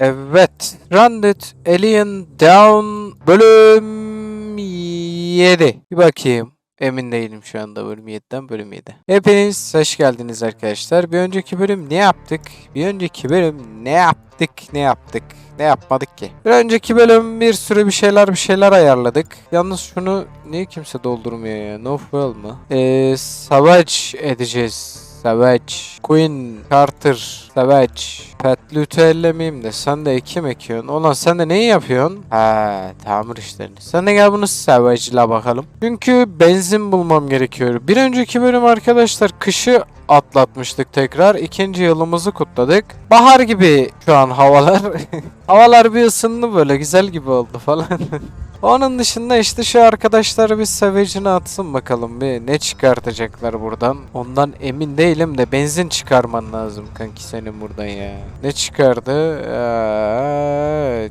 Evet. Stranded Alien Down bölüm 7. Bir bakayım. Emin değilim şu anda bölüm 7'den bölüm 7. Hepiniz hoş geldiniz arkadaşlar. Bir önceki bölüm ne yaptık? Bir önceki bölüm ne yaptık? Ne yaptık? Ne yapmadık ki? Bir önceki bölüm bir sürü bir şeyler bir şeyler ayarladık. Yalnız şunu niye kimse doldurmuyor ya? No fuel mı? Eee Savage edeceğiz. Savage. Queen Carter. Savage. Pet Lüt'ü ellemeyeyim de sen de ekim ekiyorsun. Ulan sen de neyi yapıyorsun? Ha tamir işlerini. Sen de gel bunu Savage'la bakalım. Çünkü benzin bulmam gerekiyor. Bir önceki bölüm arkadaşlar kışı atlatmıştık tekrar. İkinci yılımızı kutladık. Bahar gibi şu an havalar. havalar bir ısındı böyle güzel gibi oldu falan. Onun dışında işte şu arkadaşlar bir Savage'ini atsın bakalım bir ne çıkartacaklar buradan. Ondan emin değilim de benzin çıkarman lazım kanki senin buradan ya. Ne çıkardı?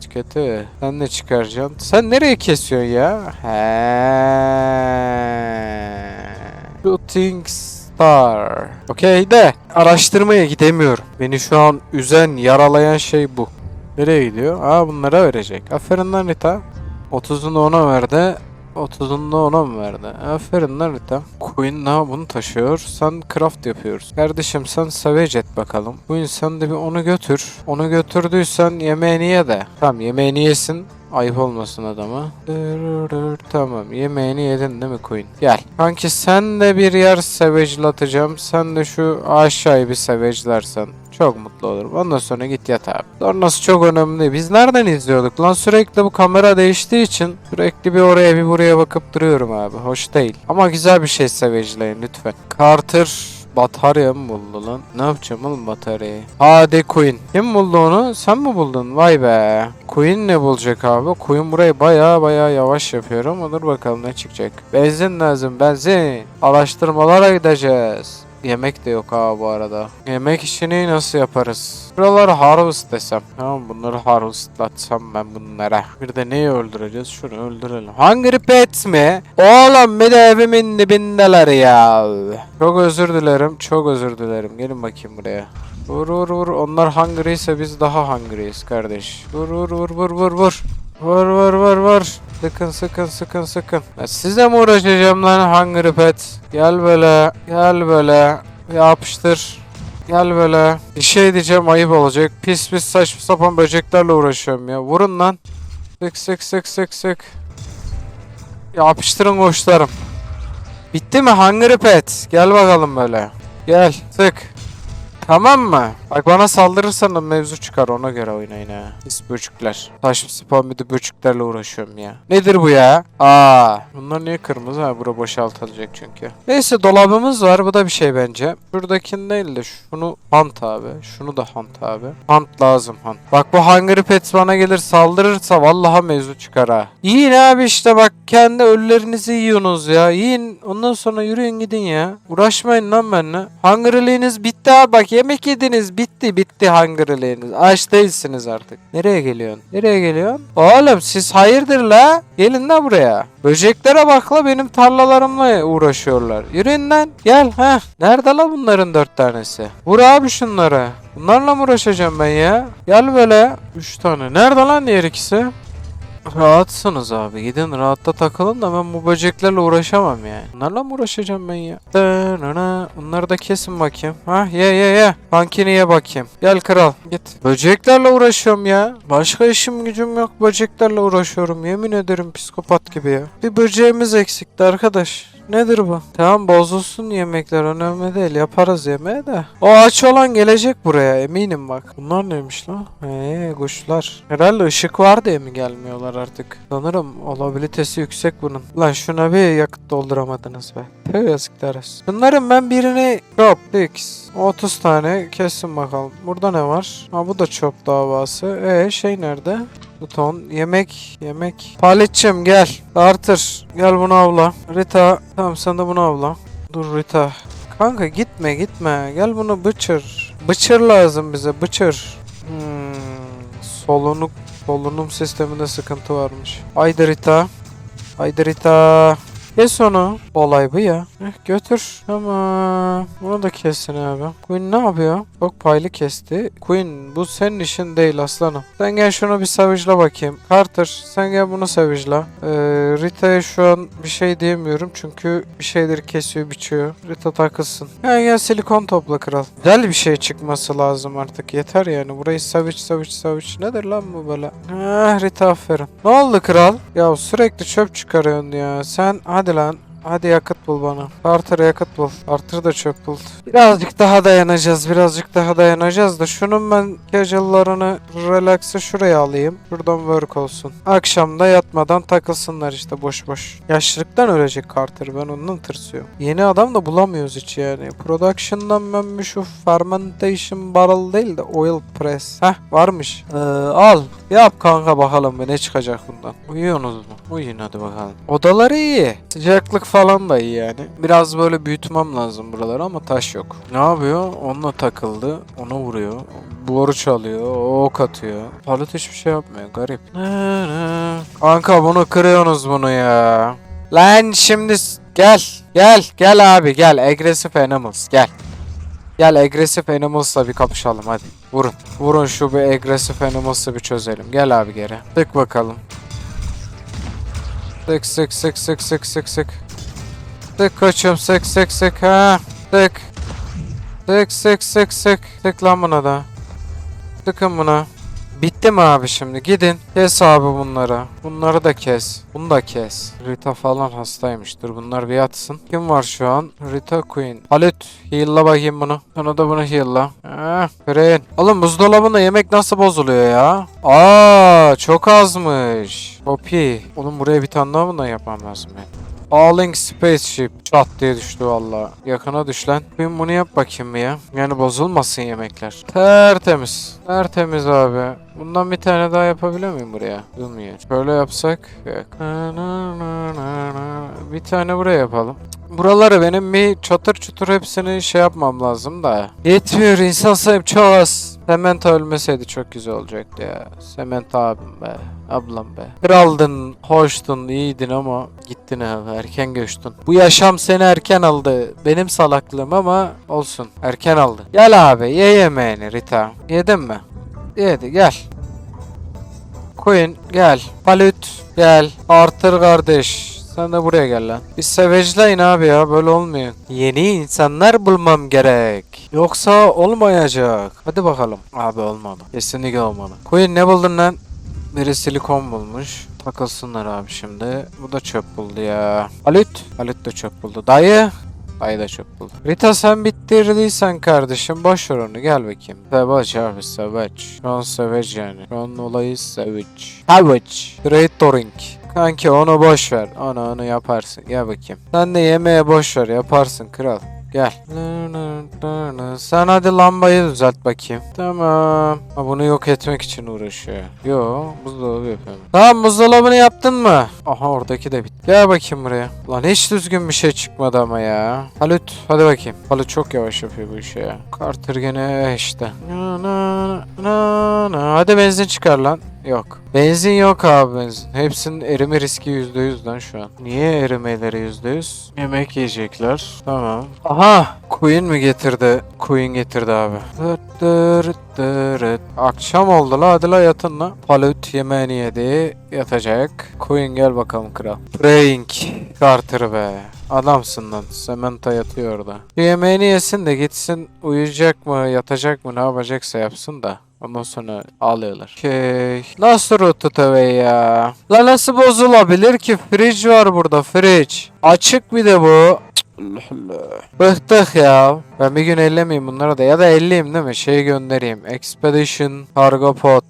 Kötü. Sen ne çıkaracaksın? Sen nereye kesiyorsun ya? He. Shooting Star. Okey de araştırmaya gidemiyorum. Beni şu an üzen, yaralayan şey bu. Nereye gidiyor? Aa bunlara verecek. Aferin lan Rita. 30'unu ona verdi. 30'unu ona mı verdi? Aferin lan Rita. Queen ne bunu taşıyor. Sen craft yapıyoruz. Kardeşim sen savage et bakalım. Queen sen de bir onu götür. Onu götürdüysen yemeğini ye de. Tamam yemeğini yesin. Ayıp olmasın adama. Tamam yemeğini yedin değil mi Queen? Gel. Kanki sen de bir yer savage'latacağım. Sen de şu aşağıyı bir savage'larsan. Çok mutlu olurum. Ondan sonra git yat abi. Sonrası çok önemli. Biz nereden izliyorduk lan? Sürekli bu kamera değiştiği için sürekli bir oraya bir buraya bakıp duruyorum abi. Hoş değil. Ama güzel bir şey savage'layın lütfen. Carter Batarya mı buldu lan? Ne yapacağım oğlum bataryayı? Hadi Queen. Kim buldu onu? Sen mi buldun? Vay be. Queen ne bulacak abi? Queen burayı baya baya yavaş yapıyor ama dur bakalım ne çıkacak. Benzin lazım benzin. Araştırmalara gideceğiz. Yemek de yok ha bu arada. Yemek işini nasıl yaparız? Buraları harvest desem. Tamam bunları harvestlatsam ben bunlara. Bir de neyi öldüreceğiz? Şunu öldürelim. Hungry Pets mi? Oğlum bir de evimin dibindeler ya. Çok özür dilerim. Çok özür dilerim. Gelin bakayım buraya. Vur vur vur. Onlar hungry ise biz daha hungry'yiz kardeş. Vur vur vur vur vur vur. Vur vur vur vur. Sıkın sıkın sıkın sıkın. Ya size mi uğraşacağım lan hungry pet? Gel böyle. Gel böyle. Yapıştır. Gel böyle. Bir şey diyeceğim ayıp olacak. Pis pis saçma sapan böceklerle uğraşıyorum ya. Vurun lan. Sık sık sık sık sık. Yapıştırın koçlarım. Bitti mi Hungry Pet? Gel bakalım böyle. Gel. Sık. Tamam mı? Bak bana saldırırsan da mevzu çıkar ona göre oynayın ha. Pis böcükler. Saçma sapan bir de böcüklerle uğraşıyorum ya. Nedir bu ya? Aa, bunlar niye kırmızı? Ha bura boşaltılacak çünkü. Neyse dolabımız var. Bu da bir şey bence. Şuradakini değil de şunu hunt abi. Şunu da hunt abi. Hunt lazım hunt. Bak bu Hungry Pets bana gelir saldırırsa vallahi mevzu çıkar ha. Yiyin abi işte bak kendi ölülerinizi yiyorsunuz ya. Yiyin ondan sonra yürüyün gidin ya. Uğraşmayın lan benimle. Hungry'liğiniz bitti abi bak yemek yediniz bitti bitti hungry'liğiniz. Aç değilsiniz artık. Nereye geliyorsun? Nereye geliyorsun? Oğlum siz hayırdır la? Gelin la buraya. Böceklere bak la benim tarlalarımla uğraşıyorlar. Yürüyün lan. Gel ha. Nerede la bunların dört tanesi? Vur abi şunları. Bunlarla mı uğraşacağım ben ya? Gel böyle. Üç tane. Nerede lan diğer ikisi? Rahatsınız abi. Gidin rahatta takılın da ben bu böceklerle uğraşamam yani. Bunlarla mı uğraşacağım ben ya? Bunları da kesin bakayım. Ha ye ye ye. Pankini ye bakayım. Gel kral git. Böceklerle uğraşıyorum ya. Başka işim gücüm yok. Böceklerle uğraşıyorum. Yemin ederim psikopat gibi ya. Bir böceğimiz eksikti arkadaş. Nedir bu? Tamam bozulsun yemekler önemli değil yaparız yemeği de. O aç olan gelecek buraya eminim bak. Bunlar neymiş lan? Eee kuşlar. Herhalde ışık var diye mi gelmiyorlar artık? Sanırım olabilitesi yüksek bunun. Lan şuna bir yakıt dolduramadınız be. Tüh yazıklar olsun. Bunların ben birini Chop X 30 tane kesin bakalım. Burada ne var? Ha bu da çöp davası. E şey nerede? Buton, yemek, yemek. Paletçim gel. Artır. Gel bunu avla. Rita. Tamam sen de bunu avla. Dur Rita. Kanka gitme gitme. Gel bunu bıçır. Bıçır lazım bize bıçır. Hmm, solunuk solunum sisteminde sıkıntı varmış. Haydi Rita. Haydi Rita. Kes onu. olay bu ya. Eh, götür. Tamam. Bunu da kesin abi. Queen ne yapıyor? Çok paylı kesti. Queen bu senin işin değil aslanım. Sen gel şunu bir savage'la bakayım. Carter sen gel bunu savage'la. Ee, Rita'ya şu an bir şey diyemiyorum çünkü bir şeyleri kesiyor biçiyor. Rita takılsın. Gel gel silikon topla kral. Güzel bir şey çıkması lazım artık. Yeter yani. Burayı savage savage savage. Nedir lan bu böyle? Ah Rita aferin. Ne oldu kral? Ya sürekli çöp çıkarıyorsun ya. Sen hadi lan. Hadi yakıt bul bana. Carter'a yakıt bul. Carter da çöp bul. Birazcık daha dayanacağız. Birazcık daha dayanacağız da şunun ben casual'larını relax'ı şuraya alayım. Buradan work olsun. Akşamda yatmadan takılsınlar işte boş boş. Yaşlılıktan ölecek Carter. Ben ondan tırsıyorum. Yeni adam da bulamıyoruz hiç yani. Production'dan ben şu fermentation barrel değil de oil press. Heh varmış. Ee, al. Yap kanka bakalım bir ne çıkacak bundan. Uyuyorsunuz mu? Uyuyun hadi bakalım. Odaları iyi. Sıcaklık falan da iyi yani. Biraz böyle büyütmem lazım buraları ama taş yok. Ne yapıyor? Onunla takıldı. Ona vuruyor. Boru çalıyor. Ok atıyor. Palut hiçbir şey yapmıyor. Garip. Kanka bunu kırıyorsunuz bunu ya. Lan şimdi gel. Gel. Gel abi gel. Aggressive Animals gel. Gel Aggressive Animals'la bir kapışalım hadi. Vurun. Vurun şu bir Aggressive Animals'ı bir çözelim. Gel abi geri. Tık bakalım. Sık sık sık sık sık sık sık. Sık koçum sık sık sık ha. Sık. Sık sık sık sık. Sık lan buna da. Sıkın buna. Bitti mi abi şimdi? Gidin. Kes abi bunları. Bunları da kes. Bunu da kes. Rita falan hastaymıştır. Bunlar bir yatsın. Kim var şu an? Rita Queen. Halit. Heal'la bakayım bunu. Sonra da bunu heal'la. Ah, Fren. Oğlum buzdolabında yemek nasıl bozuluyor ya? Aa, çok azmış. Poppy. Oğlum buraya bir tane daha bundan yapmam lazım ben. Falling Spaceship. Çat diye düştü valla. Yakına düş lan. Ben bunu yap bakayım ya. Yani bozulmasın yemekler. Tertemiz. Tertemiz abi. Bundan bir tane daha yapabiliyor muyum buraya? Bilmiyorum. Şöyle yapsak. Bir tane buraya yapalım. Buraları benim bir çatır çutur hepsini şey yapmam lazım da. Yetmiyor insan sayım çok az. Sementa ölmeseydi çok güzel olacaktı ya. Sementa abim be. Ablam be. Kraldın, hoştun, iyiydin ama gittin abi. Erken göçtün. Bu yaşam seni erken aldı. Benim salaklığım ama olsun. Erken aldı. Gel abi ye yemeğini Rita. Yedin mi? Yedi gel. Queen gel. Palut gel. Arthur kardeş. Sen de buraya gel lan. Bir sevecleyin abi ya böyle olmuyor. Yeni insanlar bulmam gerek. Yoksa olmayacak. Hadi bakalım. Abi olmadı. Kesinlikle olmadı. Queen ne buldun lan? Biri silikon bulmuş. Takılsınlar abi şimdi. Bu da çöp buldu ya. Halit. Halit de çöp buldu. Dayı. Dayı da çöp buldu. Rita sen bitirdiysen kardeşim boş ver onu gel bakayım. Savage abi savage. Şu an savage yani. Şu an olayı. Savage. Great Doring. Kanki onu boş ver. Onu onu yaparsın. Gel bakayım. Sen de yemeğe boş ver yaparsın kral. Gel. Sen hadi lambayı düzelt bakayım. Tamam. Ha, bunu yok etmek için uğraşıyor. Yo buzdolabı yapıyorum. Tamam buzdolabını yaptın mı? Aha oradaki de bitti. Gel bakayım buraya. Lan hiç düzgün bir şey çıkmadı ama ya. Halut hadi bakayım. Halut çok yavaş yapıyor bu işi ya. Carter gene işte. Na, na. Hadi benzin çıkar lan. Yok. Benzin yok abi benzin. Hepsinin erime riski %100 lan şu an. Niye erimeleri %100? Yemek yiyecekler. Tamam. Aha! Queen mi getirdi? Queen getirdi abi. Dırt dırt dırt. Akşam oldu la hadi la yatın la. Palut yemeğini yedi. Yatacak. Queen gel bakalım kral. Praying. Carter be. Adamsın lan. Samantha yatıyor orada. Yemeğini yesin de gitsin uyuyacak mı yatacak mı ne yapacaksa yapsın da. Ondan sonra ağlıyorlar. Okey. Nasıl root away ya? La nasıl bozulabilir ki? Fridge var burada fridge. Açık bir de bu. Allah Allah. Bıktık ya. Ben bir gün ellemeyeyim bunlara da. Ya da elleyeyim değil mi? Şey göndereyim. Expedition, Cargo Pod.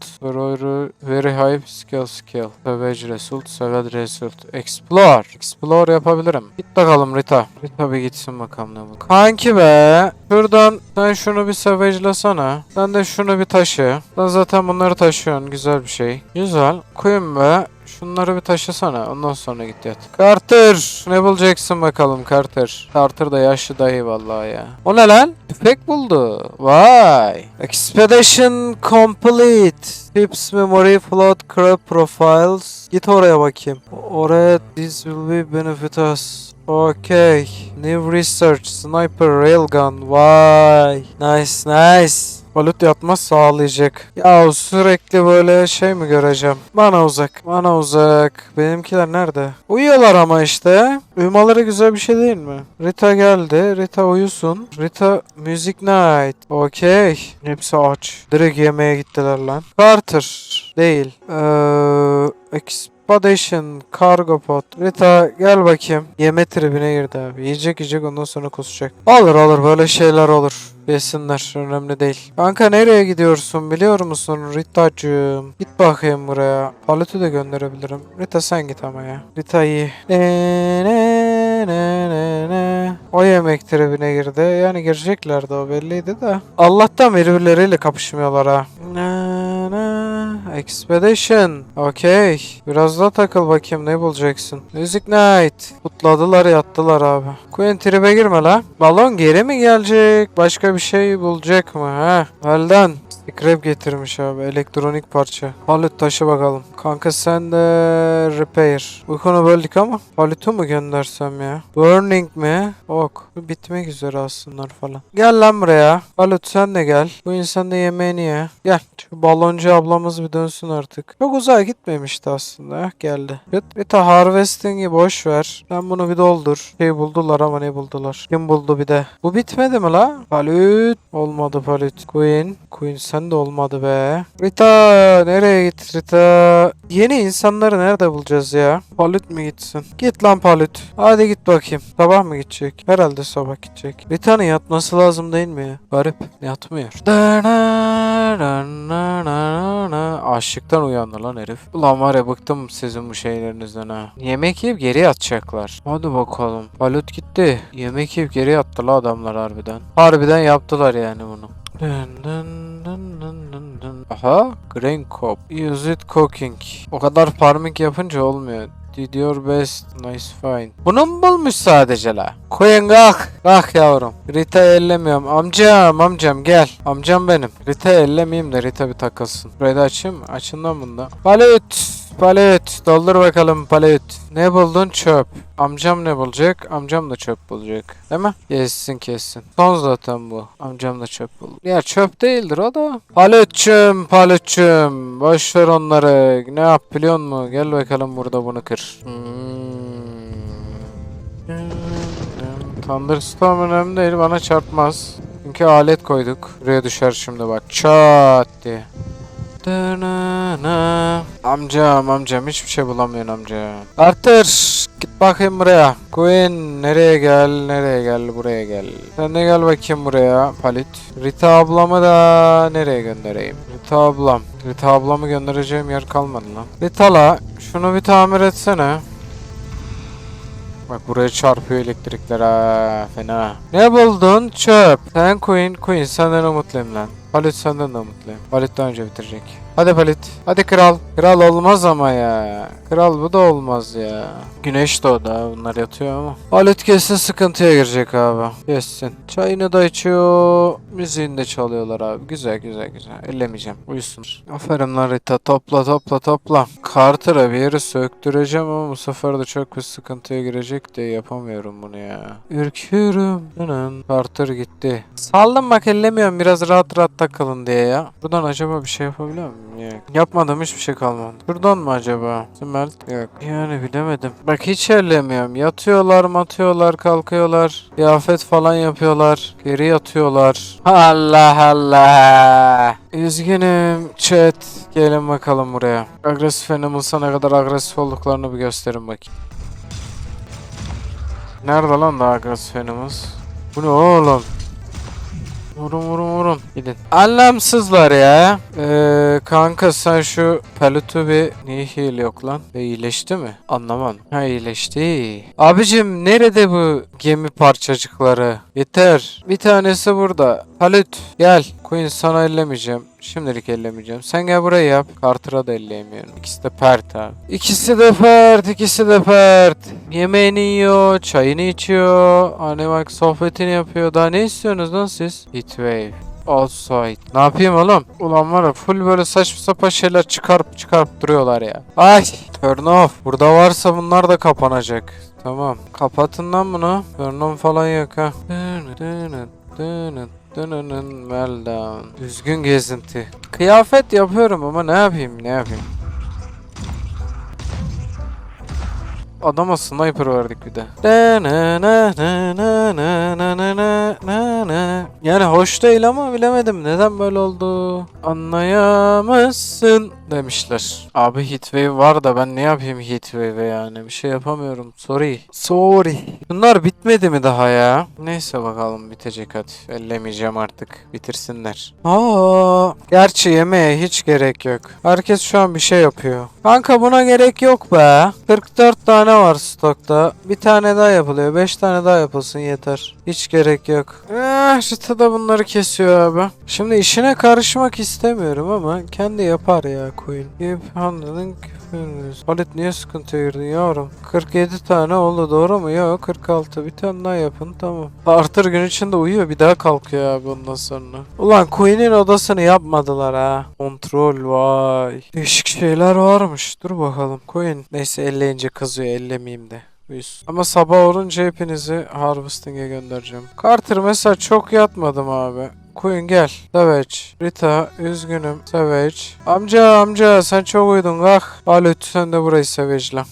Very high skill skill. Savage result, savage result. Explore. Explore yapabilirim. Git bakalım Rita. Rita bir gitsin bakalım ne bu. Kanki be. Şuradan sen şunu bir savage'lasana. Sen de şunu bir taşı. Sen zaten bunları taşıyorsun. Güzel bir şey. Güzel. Koyun be. Şunları bir taşısana. Ondan sonra git yat. Carter. Ne bulacaksın bakalım Carter. Carter da yaşlı dayı vallahi ya. O ne lan? Tüfek buldu. Vay. Expedition complete. Tips memory float crab profiles. Git oraya bakayım. Oraya this will be benefit us. Okay. New research. Sniper railgun. Vay. Nice nice. Balut yatmaz sağlayacak. Ya sürekli böyle şey mi göreceğim? Bana uzak. Bana uzak. Benimkiler nerede? Uyuyorlar ama işte. Uyumaları güzel bir şey değil mi? Rita geldi. Rita uyusun. Rita Music Night. Okey. Hepsi aç. Direkt yemeğe gittiler lan. Carter. Değil. Eee... Expedition Cargo Pod. Rita gel bakayım. Yeme tribine girdi abi. Yiyecek yiyecek ondan sonra kusacak. Olur olur böyle şeyler olur. Yesinler önemli değil. Kanka nereye gidiyorsun biliyor musun Ritacığım? Git bakayım buraya. Paleti de gönderebilirim. Rita sen git ama ya. Rita iyi. Ne, ne, ne, ne, ne. O yemek tribine girdi. Yani gireceklerdi o belliydi de. Allah'tan birbirleriyle kapışmıyorlar ha. Na. Expedition. Okey. Biraz daha takıl bakayım ne bulacaksın. Music Night. Kutladılar yattılar abi. Queen tribe girme la. Balon geri mi gelecek? Başka bir şey bulacak mı? ha? Well Scrap getirmiş abi. Elektronik parça. Halit taşı bakalım. Kanka sen de repair. Uykunu böldük ama. Halit'i mu göndersem ya? Burning mi? Ok. Bitmek üzere aslında falan. Gel lan buraya. Halit sen de gel. Bu insan da yemeğini ye. Gel. Şu baloncu ablamız bir dönsün artık. Çok uzağa gitmemişti aslında. Geldi. Bir, bir de harvesting'i boş ver. Sen bunu bir doldur. Şey buldular ama ne buldular? Kim buldu bir de? Bu bitmedi mi la? Palut. Olmadı Palut. Queen. Queen sen de olmadı be. Rita nereye git Rita? Yeni insanları nerede bulacağız ya? Palut mi gitsin? Git lan Palut. Hadi git bakayım. Sabah mı gidecek? Herhalde sabah gidecek. Rita'nın yatması lazım değil mi? Garip. Yatmıyor. Açlıktan uyandı lan herif. Ulan var ya bıktım sizin bu şeylerinizden ha. Yemek yiyip geri yatacaklar. Hadi bakalım. Palut gitti. Yemek yiyip geri yattı la adamlar harbiden. Harbiden yaptılar yani bunu. Dın dın dın dın dın dın. Aha, Grain Cop. Use it cooking. O kadar farming yapınca olmuyor. Did your best. Nice fine. Bunu mu bulmuş sadece la? Koyun kalk. Kalk yavrum. Rita ellemiyorum. Amcam amcam gel. Amcam benim. Rita ellemeyeyim de Rita bir takılsın. Burayı da açayım mı? Açın lan bunda. Palet. Palet. Doldur bakalım palet. Ne buldun? Çöp. Amcam ne bulacak? Amcam da çöp bulacak. Değil mi? Kessin kessin. Son zaten bu. Amcam da çöp buldu. Ya çöp değildir o da. Paletçim paletçim. Boş ver onları. Ne yap biliyor musun? Gel bakalım burada bunu kır. Hmm. Thunderstorm önemli değil. Bana çarpmaz. Çünkü alet koyduk. Buraya düşer şimdi bak. Çat diye. Amcam amcam hiçbir şey bulamıyorsun amca. Arthur git bakayım buraya. Queen nereye gel nereye gel buraya gel. Sen de gel bakayım buraya Palit. Rita ablamı da nereye göndereyim? Rita ablam. Rita ablamı göndereceğim yer kalmadı lan. Rita la şunu bir tamir etsene. Bak buraya çarpıyor elektrikler ha fena. Ne buldun? Çöp. Sen Queen, Queen senden umutluyum lan. Palit senden de umutluyum. Palit daha önce bitirecek. Hadi Palit. Hadi kral. Kral olmaz ama ya. Kral bu da olmaz ya. Güneş doğdu ha. Bunlar yatıyor ama. Palit kesin sıkıntıya girecek abi. Kesin. Çayını da içiyor. Müziğini de çalıyorlar abi. Güzel güzel güzel. Ellemeyeceğim. Uyusun. Aferin lan. Topla topla topla. Carter'a bir yeri söktüreceğim ama bu sefer de çok bir sıkıntıya girecek de yapamıyorum bunu ya. Ürküyorum. Dının. Carter gitti. Saldım bak ellemiyorum. Biraz rahat rahat takılın diye ya. Buradan acaba bir şey yapabiliyor muyum? Yok. Yapmadım hiçbir şey kalmadı. Buradan mı acaba? Smelt? Yok. Yani bilemedim. Bak hiç ellemiyorum. Yatıyorlar matıyorlar kalkıyorlar. Kıyafet falan yapıyorlar. Geri yatıyorlar. Allah Allah. Üzgünüm chat. Gelin bakalım buraya. Agresif Animals'a ne kadar agresif olduklarını bir gösterin bakayım. Nerede lan daha agresif Animals? Bu ne oğlum? Vurun vurun vurun. Gidin. Anlamsızlar ya. Ee, kanka sen şu pelotu bir niye heal yok lan? E, iyileşti mi? Anlamam. Ha iyileşti. Abicim nerede bu gemi parçacıkları? Yeter. Bir tanesi burada. Palut gel. Queen sana ellemeyeceğim. Şimdilik ellemeyeceğim. Sen gel buraya yap. Carter'a da elleyemiyorum. İkisi de pert abi. İkisi de pert. ikisi de pert. Yemeğini yiyor. Çayını içiyor. Hani bak sohbetini yapıyor. Daha ne istiyorsunuz lan siz? Heatwave. outside. Ne yapayım oğlum? Ulan var ya full böyle saçma sapan şeyler çıkarıp çıkarıp duruyorlar ya. Ay turn off. Burada varsa bunlar da kapanacak. Tamam. Kapatın lan bunu. Turn on falan yok ha. Meltdown. Düzgün gezinti. Kıyafet yapıyorum ama ne yapayım ne yapayım. Adama sniper verdik bir de. Yani hoş değil ama bilemedim neden böyle oldu. Anlayamazsın demişler. Abi heatwave var da ben ne yapayım heatwave yani bir şey yapamıyorum. Sorry. Sorry. Bunlar bitmedi mi daha ya? Neyse bakalım bitecek hadi. Ellemeyeceğim artık. Bitirsinler. Aa, gerçi yemeğe hiç gerek yok. Herkes şu an bir şey yapıyor. Kanka buna gerek yok be. 44 tane var stokta. Bir tane daha yapılıyor. 5 tane daha yapılsın yeter. Hiç gerek yok. Eh, Rita da bunları kesiyor abi. Şimdi işine karışmak istemiyorum ama kendi yapar ya Queen. Give handling küfürünüz. Halit niye sıkıntıya girdin yavrum? 47 tane oldu doğru mu? Yok 46. Bir tane daha yapın tamam. Arthur gün içinde uyuyor bir daha kalkıyor abi ondan sonra. Ulan Queen'in odasını yapmadılar ha. Kontrol vay. Değişik şeyler varmış. Dur bakalım. Queen. Neyse elleyince kızıyor ellemeyeyim de. Uyusun. Ama sabah olunca hepinizi Harvesting'e göndereceğim. Carter mesela çok yatmadım abi. Queen gel. Savage. Rita üzgünüm. Savage. Amca amca sen çok uyudun kalk. Halit sen de burayı Savage'la.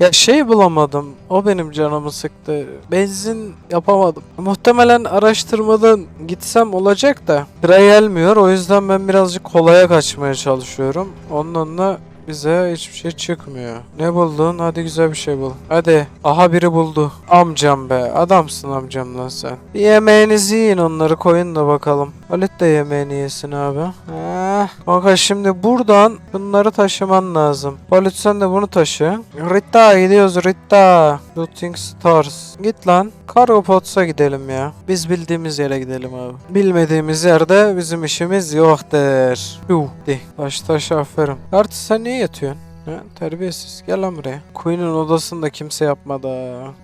Ya şey bulamadım. O benim canımı sıktı. Benzin yapamadım. Muhtemelen araştırmadan gitsem olacak da. Sıra gelmiyor. O yüzden ben birazcık kolaya kaçmaya çalışıyorum. Onunla bize hiçbir şey çıkmıyor. Ne buldun? Hadi güzel bir şey bul. Hadi. Aha biri buldu. Amcam be. Adamsın amcam lan sen. Bir yemeğinizi yiyin onları koyun da bakalım. Halit de yemeğini yesin abi. Eh. Kanka şimdi buradan bunları taşıman lazım. Halit sen de bunu taşı. Rita gidiyoruz Rita. Shooting Stars. Git lan. Cargo Pots'a gidelim ya. Biz bildiğimiz yere gidelim abi. Bilmediğimiz yerde bizim işimiz yoktur. Yuh. De. Taş taş aferin. Artık sen niye yatıyorsun? Ha, terbiyesiz. Gel lan buraya. Queen'in odasında kimse yapmadı.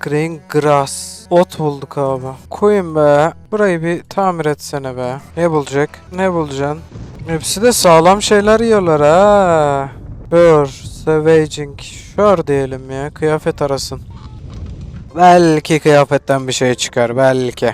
Green Grass. Ot bulduk abi. Queen be. Burayı bir tamir etsene be. Ne bulacak? Ne bulacaksın? Hepsi de sağlam şeyler yiyorlar ha. Sure. Savaging. Sure diyelim ya. Kıyafet arasın. Belki kıyafetten bir şey çıkar belki.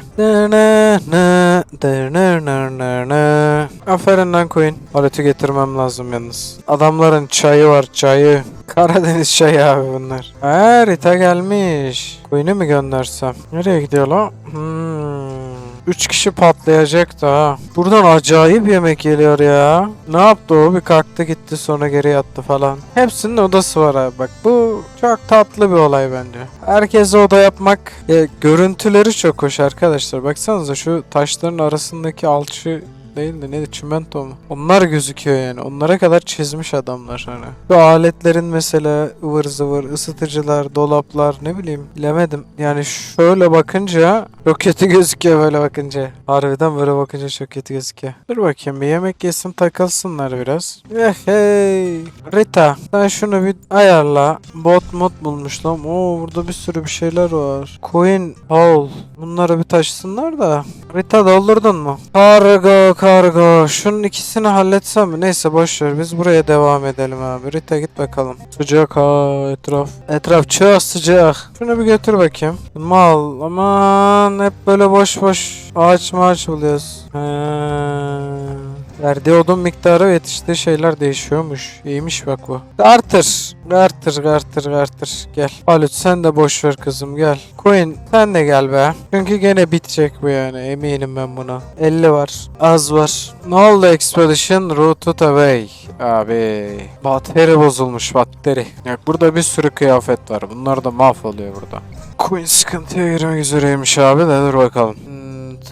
Aferin lan Queen. Aleti getirmem lazım yalnız. Adamların çayı var çayı. Karadeniz çayı abi bunlar. Ha Rita gelmiş. Queen'i mi göndersem? Nereye gidiyor lan? Hmm. Üç kişi patlayacak da. Buradan acayip yemek geliyor ya. Ne yaptı o? Bir kalktı gitti sonra geri yattı falan. Hepsinin odası var abi bak. Bu çok tatlı bir olay bence. Herkese oda yapmak. E, görüntüleri çok hoş arkadaşlar. Baksanıza şu taşların arasındaki alçı değil de neydi çimento mu? Onlar gözüküyor yani. Onlara kadar çizmiş adamlar hani. Bu aletlerin mesela ıvır zıvır ısıtıcılar, dolaplar ne bileyim bilemedim. Yani şöyle bakınca çok kötü gözüküyor böyle bakınca. Harbiden böyle bakınca çok kötü gözüküyor. Dur bakayım bir yemek yesin takılsınlar biraz. Eh hey. Rita sen şunu bir ayarla. Bot mod bulmuş lan. Oo burada bir sürü bir şeyler var. Queen Hall. Bunları bir taşısınlar da. Rita doldurdun mu? Kargo kargo. Şunun ikisini halletsem mi? Neyse boş ver. Biz buraya devam edelim abi. Rita git bakalım. Sıcak ha etraf. Etraf çok sıcak. Şunu bir götür bakayım. Mal aman hep böyle boş boş ağaç mağaç buluyoruz. He. Verdiği odun miktarı ve yetiştiği şeyler değişiyormuş. İyiymiş bak bu. Gartır. Gartır, gartır, gartır. Gel. Halit sen de boş ver kızım gel. Queen sen de gel be. Çünkü gene bitecek bu yani. Eminim ben buna. 50 var. Az var. Ne oldu Expedition? Routed away. Abi. Batteri bozulmuş batteri. Ya burada bir sürü kıyafet var. Bunlar da mahvoluyor burada. Queen sıkıntıya girmek üzereymiş abi de dur bakalım.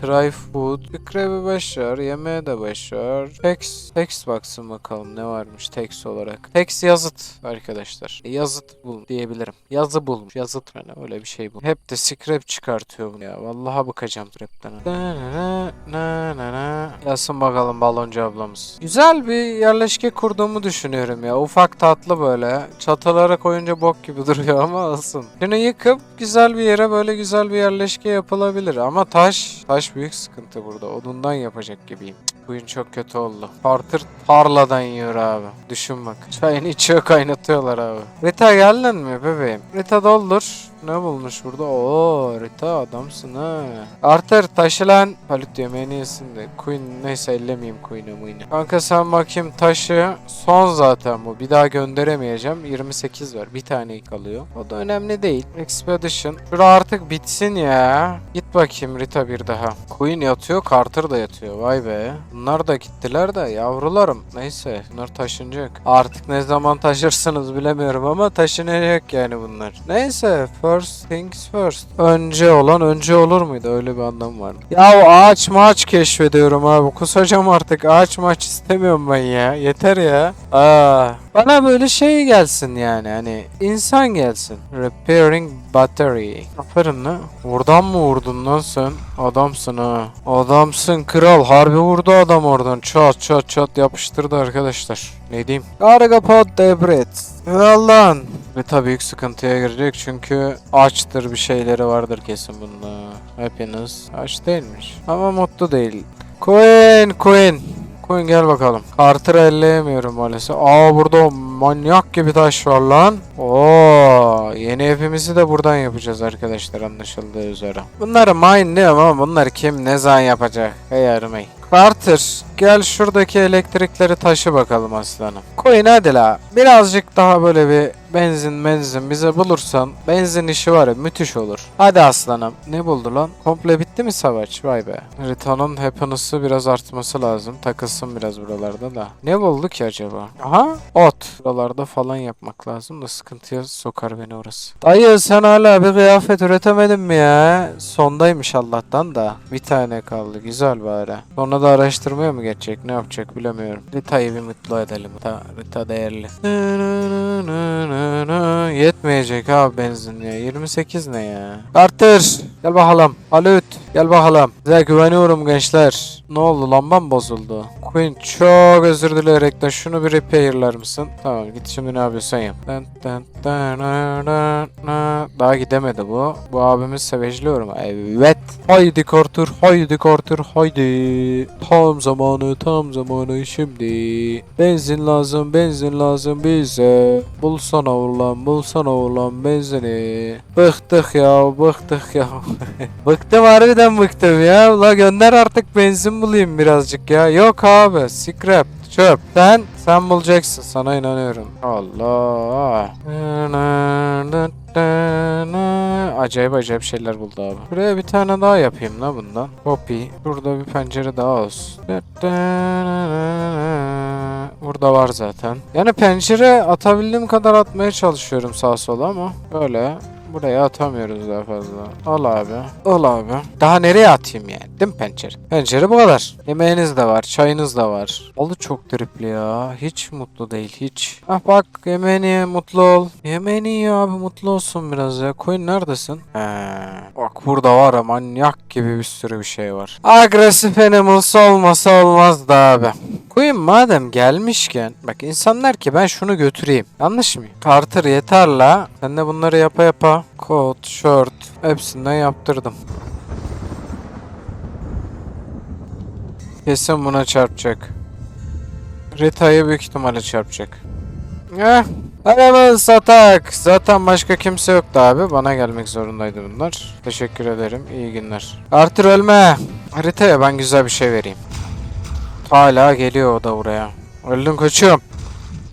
Try food. Scrap'e başlar. Yemeğe de başlar. Text. Text baksın bakalım ne varmış text olarak. Text yazıt arkadaşlar. Yazıt bul diyebilirim. Yazı bulmuş. Yazıt yani öyle bir şey bu. Hep de scrap çıkartıyor bunu ya. Vallahi bakacağım scrap'ten. Yazsın bakalım baloncu ablamız. Güzel bir yerleşke kurduğumu düşünüyorum ya. Ufak tatlı böyle. Çatılara koyunca bok gibi duruyor ama olsun. Şunu yıkıp güzel bir yere böyle güzel bir yerleşke yapılabilir. Ama taş, taş büyük sıkıntı burada. Odundan yapacak gibiyim. Bugün çok kötü oldu. Partır tarladan yiyor abi. Düşün bak. Çayını içiyor kaynatıyorlar abi. Rita geldin mi bebeğim? Rita doldur. Ne bulmuş burada? Oo Rita adamsın ha. Arthur taşılan Palut yemeğini yesin de. Queen neyse ellemeyeyim Queen'i Queen'i. Kanka sen bakayım taşı son zaten bu. Bir daha gönderemeyeceğim. 28 var. Bir tane kalıyor. O da önemli değil. Expedition. Şura artık bitsin ya. Git bakayım Rita bir daha. Queen yatıyor. Carter da yatıyor. Vay be. Bunlar da gittiler de yavrularım. Neyse bunlar taşınacak. Artık ne zaman taşırsınız bilemiyorum ama taşınacak yani bunlar. Neyse first things first. Önce olan önce olur muydu? Öyle bir anlam var. Ya ağaç maç keşfediyorum abi. Kusacağım artık. Ağaç maç istemiyorum ben ya. Yeter ya. Aa, bana böyle şey gelsin yani. Hani insan gelsin. Repairing battery. Aferin lan. Oradan mı vurdun lan sen? Adamsın ha. Adamsın kral. Harbi vurdu adam oradan. Çat çat çat yapıştırdı arkadaşlar. Ne diyeyim? Karga pod debret. Allah'ın. Ve tabii büyük sıkıntıya girecek çünkü açtır bir şeyleri vardır kesin bunda. Hepiniz aç değilmiş. Ama mutlu değil. Queen, Queen. Queen gel bakalım. Carter'ı elleyemiyorum maalesef. Aa burada manyak gibi taş var lan. Oo, yeni evimizi de buradan yapacağız arkadaşlar anlaşıldığı üzere. Bunları mine diyorum ama bunları kim ne zaman yapacak? Hey yarımey. Carter gel şuradaki elektrikleri taşı bakalım aslanım. Koyun hadi la. Birazcık daha böyle bir benzin benzin bize bulursan benzin işi var ya müthiş olur. Hadi aslanım. Ne buldu lan? Komple bitti mi savaş? Vay be. Rita'nın happiness'ı biraz artması lazım. Takılsın biraz buralarda da. Ne buldu ki acaba? Aha ot. Buralarda falan yapmak lazım da sıkıntıya sokar beni orası. Dayı sen hala bir kıyafet üretemedin mi ya? Sondaymış Allah'tan da. Bir tane kaldı. Güzel bari. Sonra da araştırmaya mı geçecek? Ne yapacak bilemiyorum. Rita'yı bir mutlu edelim. Rita, Rita değerli. Yetmeyecek abi benzin ya. 28 ne ya? Carter gel bakalım. Halut gel bakalım. Size güveniyorum gençler. Ne oldu lambam bozuldu. Queen çok özür dileyerek de şunu bir repairler misin? Tamam git şimdi ne yapıyorsan yap. Daha gidemedi bu. Bu abimiz seveciliyorum. Evet. Haydi Carter haydi Carter haydi. Tam zamanı tam zamanı şimdi. Benzin lazım benzin lazım bize. Bulsana ulan bulsana ulan benzini. Bıktık ya bıktık ya. bıktım harbiden bıktım ya. Ula gönder artık benzin bulayım birazcık ya. Yok abi scrap çöp. Sen sen bulacaksın sana inanıyorum. Allah. Acayip acayip şeyler buldu abi. Buraya bir tane daha yapayım la bundan. Copy. Burada bir pencere daha olsun. Burada var zaten. Yani pencere atabildiğim kadar atmaya çalışıyorum sağa sola ama öyle Buraya atamıyoruz daha fazla. Al abi. Al abi. Daha nereye atayım yani? Değil mi pencere? Pencere bu kadar. Yemeğiniz de var. Çayınız da var. Oğlu çok tripli ya. Hiç mutlu değil. Hiç. Ah bak yemeğini ye, mutlu ol. Yemeğini ye abi mutlu olsun biraz ya. Koyun neredesin? He. Bak burada var ya manyak gibi bir sürü bir şey var. Agresif animals olmasa olmazdı abi. Koyun madem gelmişken bak insanlar ki ben şunu götüreyim. Yanlış mı? Carter yeter la. Sen de bunları yapa yapa. Coat, shirt hepsinden yaptırdım. Kesin buna çarpacak. Rita'yı büyük ihtimalle çarpacak. Eh. Hemen satak. Zaten başka kimse yoktu abi. Bana gelmek zorundaydı bunlar. Teşekkür ederim. İyi günler. Arthur ölme. Rita'ya ben güzel bir şey vereyim. Hala geliyor o da buraya. Öldüm kaçıyorum.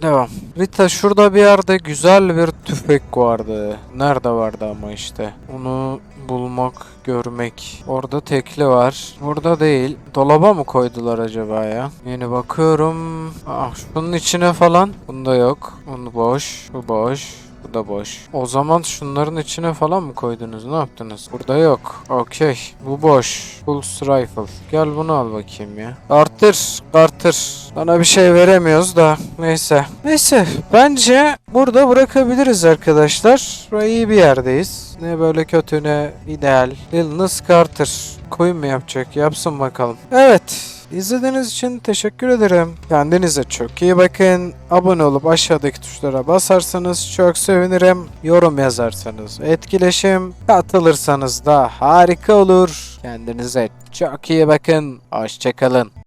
Devam. Rita şurada bir yerde güzel bir tüfek vardı. Nerede vardı ama işte. Onu bulmak, görmek. Orada tekli var. Burada değil. Dolaba mı koydular acaba ya? Yeni bakıyorum. Ah şunun içine falan. Bunda yok. Bunu boş. Bu boş. Bu da boş. O zaman şunların içine falan mı koydunuz? Ne yaptınız? Burada yok. Okey. Bu boş. Pulse rifle. Gel bunu al bakayım ya. Arttır. Arttır. Sana bir şey veremiyoruz da. Neyse. Neyse. Bence burada bırakabiliriz arkadaşlar. Buraya iyi bir yerdeyiz. Ne böyle kötü ne ideal. Illness Carter. Koyun mu yapacak? Yapsın bakalım. Evet. İzlediğiniz için teşekkür ederim. Kendinize çok iyi bakın. Abone olup aşağıdaki tuşlara basarsanız çok sevinirim. Yorum yazarsanız etkileşim. Katılırsanız da harika olur. Kendinize çok iyi bakın. Hoşçakalın.